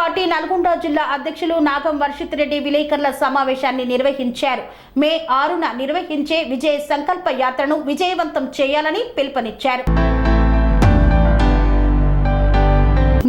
Party Nalgonda జిల్లా అధ్యక్షులు నాగం వర్షిత్ రెడ్డి విలేకరుల సమావేశాన్ని నిర్వహించారు. మే ఆరున నిర్వహించే విజయ సంకల్ప యాత్రను విజయవంతం చేయాలని పిలుపునిచ్చారు.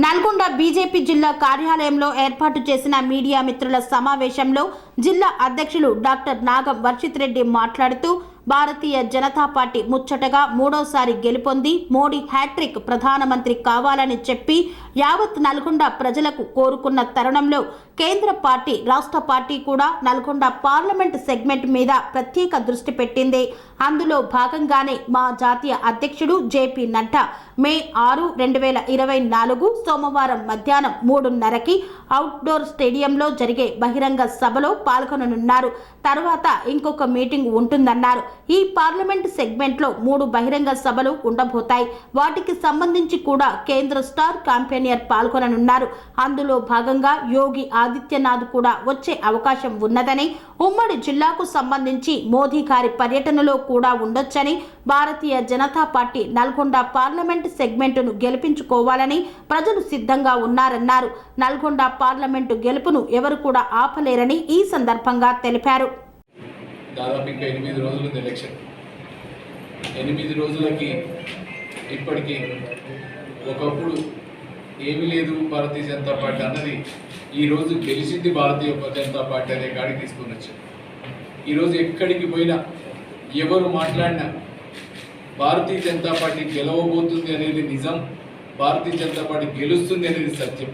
నల్గొండ బీజేపీ జిల్లా కార్యాలయంలో ఏర్పాటు చేసిన మీడియా మిత్రుల సమావేశంలో జిల్లా అధ్యక్షులు డాక్టర్ నాగం వర్షిత్ రెడ్డి మాట్లాడుతూ భారతీయ జనతా పార్టీ ముచ్చటగా మూడోసారి గెలుపొంది మోడీ హ్యాట్రిక్ ప్రధానమంత్రి కావాలని చెప్పి యావత్ నల్గొండ ప్రజలకు కోరుకున్న తరుణంలో కేంద్ర పార్టీ రాష్ట్ర పార్టీ కూడా నల్గొండ పార్లమెంట్ సెగ్మెంట్ మీద ప్రత్యేక దృష్టి పెట్టింది. అందులో భాగంగానే మా జాతీయ అధ్యక్షుడు జేపీ నడ్డా మే ఆరు రెండు వేల ఇరవై నాలుగు సోమవారం మధ్యాహ్నం మూడున్నరకి అవుట్డోర్ స్టేడియంలో జరిగే బహిరంగ సభలో పాల్గొననున్నారు. తర్వాత ఇంకొక మీటింగ్ ఉంటుందన్నారు. ఈ పార్లమెంట్ సెగ్మెంట్లో మూడు బహిరంగ సభలు ఉండబోతాయి. వాటికి సంబంధించి కూడా కేంద్ర స్టార్ కాంపెనియర్ పాల్గొననున్నారు. అందులో భాగంగా యోగి ఆదిత్యనాథ్ కూడా వచ్చే అవకాశం ఉన్నదని ఉమ్మడి జిల్లాకు సంబంధించి మోదీ గారి పర్యటనలో కూడా ఉండొచ్చని భారతీయ జనతా పార్టీ నల్గొండ పార్లమెంట్ సెగ్మెంటును గెలిపించుకోవాలని ప్రజలు సిద్ధంగా ఉన్నారన్నారు. నల్గొండ పార్లమెంటు గెలుపును ఎవరు కూడా ఆపలేరని ఈ సందర్భంగా తెలిపారు. దాదాపు ఇంకా ఎనిమిది రోజులు ఎలక్షన్. ఎనిమిది రోజులకి ఇప్పటికీ ఒకప్పుడు ఏమీ లేదు భారతీయ జనతా పార్టీ అన్నది ఈరోజు గెలిచింది భారతీయ జనతా పార్టీ అనే కాడికి తీసుకుని వచ్చారు ఈరోజు ఎక్కడికి పోయినా ఎవరు మాట్లాడినా భారతీయ జనతా పార్టీ గెలవబోతుంది అనేది నిజం భారతీయ జనతా పార్టీ గెలుస్తుంది అనేది సత్యం.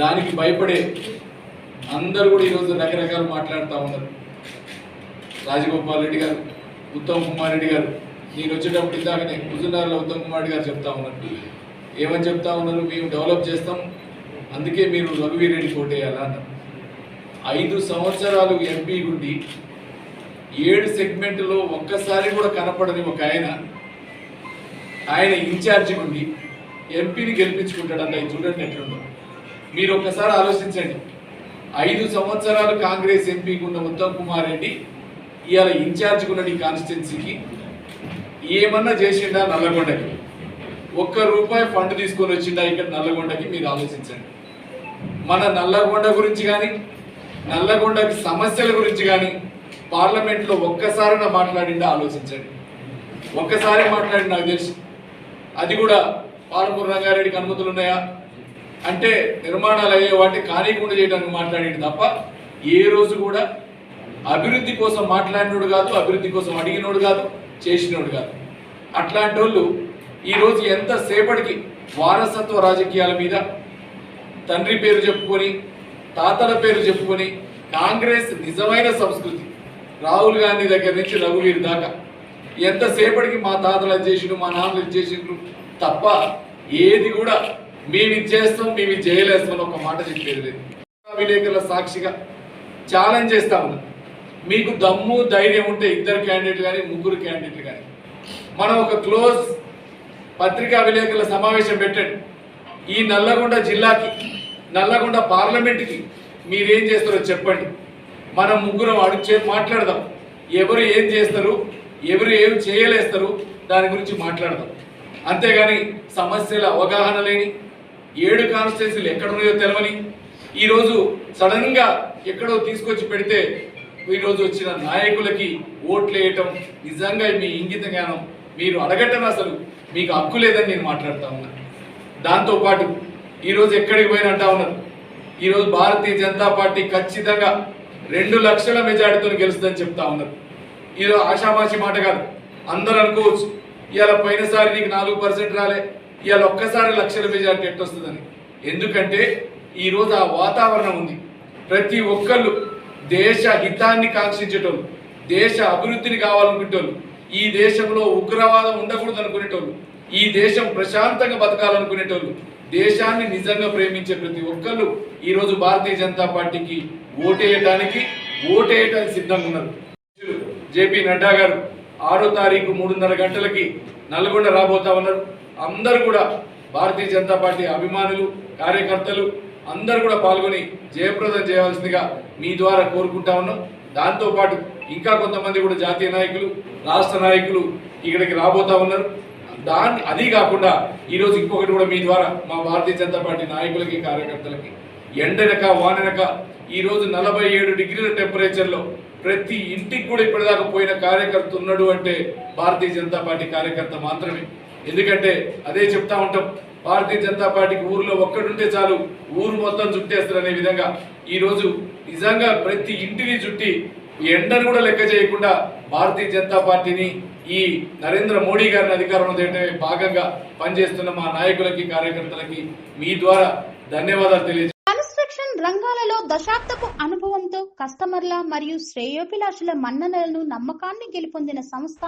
దానికి భయపడే అందరూ కూడా ఈరోజు రకరకాలు మాట్లాడుతూ ఉన్నారు. రాజగోపాల్ రెడ్డి గారు ఉత్తమ్ కుమార్ రెడ్డి గారు నేను వచ్చేటప్పుడు ఇందాకనే హుజునార్లో ఉత్తమ్ కుమార్ రెడ్డి గారు చెప్తా ఉన్నారు. ఏమని చెప్తా ఉన్నారు? మేము డెవలప్ చేస్తాం అందుకే మీరు రఘువీరెడ్డి కోటేయాలా అన్నారు. ఐదు సంవత్సరాలు ఎంపీ గుండి ఏడు సెగ్మెంట్లో ఒక్కసారి కూడా కనపడని ఒక ఆయన ఆయన ఇన్ఛార్జి ఉండి ఎంపీని గెలిపించుకుంటాడంట. ఇది చూడండి ఎట్లుందో మీరు ఒక్కసారి ఆలోచించండి. ఐదు సంవత్సరాలు కాంగ్రెస్ ఎంపీకి ఉన్న ఉత్తమ్ కుమార్ రెడ్డి ఇవాళ ఇన్ఛార్జ్గా ఉన్న ఈ కాన్స్టిట్యున్సీకి. ఏమన్నా చేసిండా నల్లగొండకి? ఒక్క రూపాయి ఫండ్ తీసుకొని వచ్చిండా ఇక్కడ నల్లగొండకి? మీరు ఆలోచించండి. మన నల్లగొండ గురించి కానీ నల్లగొండకి సమస్యల గురించి కానీ పార్లమెంట్లో ఒక్కసారైనా మాట్లాడిండా ఆలోచించండి. ఒక్కసారి మాట్లాడి నాకు తెలుసు. అది కూడా పాలమూరు రంగారెడ్డికి అనుమతులు ఉన్నాయా? అంటే నిర్మాణాలు అయ్యే వాటిని కానీకుండా చేయడానికి మాట్లాడేది తప్ప ఏ రోజు కూడా అభివృద్ధి కోసం మాట్లాడినోడు కాదు అభివృద్ధి కోసం అడిగినోడు కాదు చేసినోడు కాదు. అట్లాంటి వాళ్ళు ఈరోజు ఎంతసేపటికి వారసత్వ రాజకీయాల మీద తండ్రి పేరు చెప్పుకొని తాతల పేరు చెప్పుకొని కాంగ్రెస్ నిజమైన సంస్కృతి. రాహుల్ గాంధీ దగ్గర నుంచి రఘువీర్ దాకా. ఎంతసేపటికి మా తాతలు అది చేసిండు మా నాన్నలు ఇది చేసిండ్రు తప్ప ఏది కూడా మేము ఇది చేస్తాం మేము ఇది చేయలేస్తాం ఒక మాట చెప్పేది లేదు. విలేకరుల సాక్షిగా ఛాలెంజ్ చేస్తా ఉన్నా. మీకు దమ్ము ధైర్యం ఉంటే ఇద్దరు క్యాండిడేట్లు కానీ ముగ్గురు క్యాండిడేట్లు కానీ. మనం ఒక క్లోజ్ పత్రికా విలేకరుల సమావేశం పెట్టండి. ఈ నల్లగొండ జిల్లాకి నల్లగొండ పార్లమెంట్కి మీరేం చేస్తారో చెప్పండి. మనం ముగ్గురం అడుగు మాట్లాడదాం. ఎవరు ఏం చేస్తారు ఎవరు ఏం చేయలేస్తారు దాని గురించి మాట్లాడదాం. అంతేగాని సమస్యల అవగాహన లేని ఏడు కాన్స్టిట్యున్సీలు ఎక్కడున్నాయో తెలవని ఈరోజు సడన్గా ఎక్కడో తీసుకొచ్చి పెడితే ఈరోజు వచ్చిన నాయకులకి ఓట్లు వేయటం నిజంగా మీ ఇంగిత జ్ఞానం. మీరు అడగటం అసలు మీకు హక్కు లేదని నేను మాట్లాడుతూ ఉన్నాను దాంతోపాటు ఈరోజు ఎక్కడికి పోయినా అంటా ఉన్నారు. ఈరోజు భారతీయ జనతా పార్టీ ఖచ్చితంగా రెండు లక్షల మెజార్టీతో గెలుస్తుందని చెప్తా ఉన్నారు. ఇది ఆషామాషి మాట కాదు. అందరూ అనుకోవచ్చు ఇవాళ పోయినసారి నీకు నాలుగు పర్సెంట్ రాలే ఇవాళ ఒక్కసారి లక్షల మెజార్టీ ఎట్టొస్తుందని. ఎందుకంటే ఈరోజు ఆ వాతావరణం ఉంది. ప్రతి ఒక్కళ్ళు దేశ హితాన్ని కాంక్షించేటోళ్ళు దేశ అభివృద్ధిని కావాలనుకునేటోళ్ళు ఈ దేశంలో ఉగ్రవాదం ఉండకూడదు అనుకునేటోళ్ళు ఈ దేశం ప్రశాంతంగా బతకాలనుకునేటోళ్ళు దేశాన్ని నిజంగా ప్రేమించే ప్రతి ఒక్కళ్ళు ఈరోజు భారతీయ జనతా పార్టీకి ఓటేయడానికి ఓటేయడానికి సిద్ధంగా ఉన్నారు. జేపీ నడ్డా గారు ఆరో తారీఖు మూడున్నర గంటలకి నల్గొండ రాబోతా ఉన్నారు. అందరూ కూడా భారతీయ జనతా పార్టీ అభిమానులు కార్యకర్తలు అందరూ కూడా పాల్గొని జయప్రదం చేయవలసిందిగా మీ ద్వారా కోరుకుంటా ఉన్నాం. దాంతోపాటు ఇంకా కొంతమంది కూడా జాతీయ నాయకులు రాష్ట్ర నాయకులు ఇక్కడికి రాబోతా ఉన్నారు. దాన్ని అది కాకుండా ఈరోజు ఇంకొకటి కూడా మీ ద్వారా మా భారతీయ జనతా పార్టీ నాయకులకి కార్యకర్తలకి ఎండనక వాననక ఈరోజు నలభై ఏడు డిగ్రీల టెంపరేచర్లో ప్రతి ఇంటికి కూడా ఇప్పటిదాకా పోయిన కార్యకర్త ఉన్నాడు అంటే భారతీయ జనతా పార్టీ కార్యకర్త మాత్రమే. ఎందుకంటే అదే చెప్తా ఉంటాం భారతీయ జనతా పార్టీకి ఊర్లో ఒక్కడుంటే చాలు ఊరు మొత్తం చుట్టేస్తారనే విధంగా ఈరోజు నిజంగా ప్రతి ఇంటిని చుట్టి ఎండను కూడా లెక్క చేయకుండా భారతీయ జనతా పార్టీని ఈ నరేంద్ర మోడీ గారిని అధికారంలో తేయడమే భాగంగా పనిచేస్తున్న మా నాయకులకి కార్యకర్తలకి మీ ద్వారా ధన్యవాదాలు తెలియజేస్తున్నాను కన్స్ట్రక్షన్ రంగాలలో దశాబ్దపు అనుభవంతో కస్టమర్ల మరియు శ్రేయోభిలాషుల మన్ననలను నమ్మకాన్ని గెలుపొందిన సంస్థ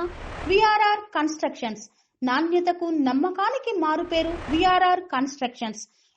విఆర్ఆర్ కన్స్ట్రక్షన్స్. నాణ్యతకు నమ్మకానికి మారుపేరు VRR constructions.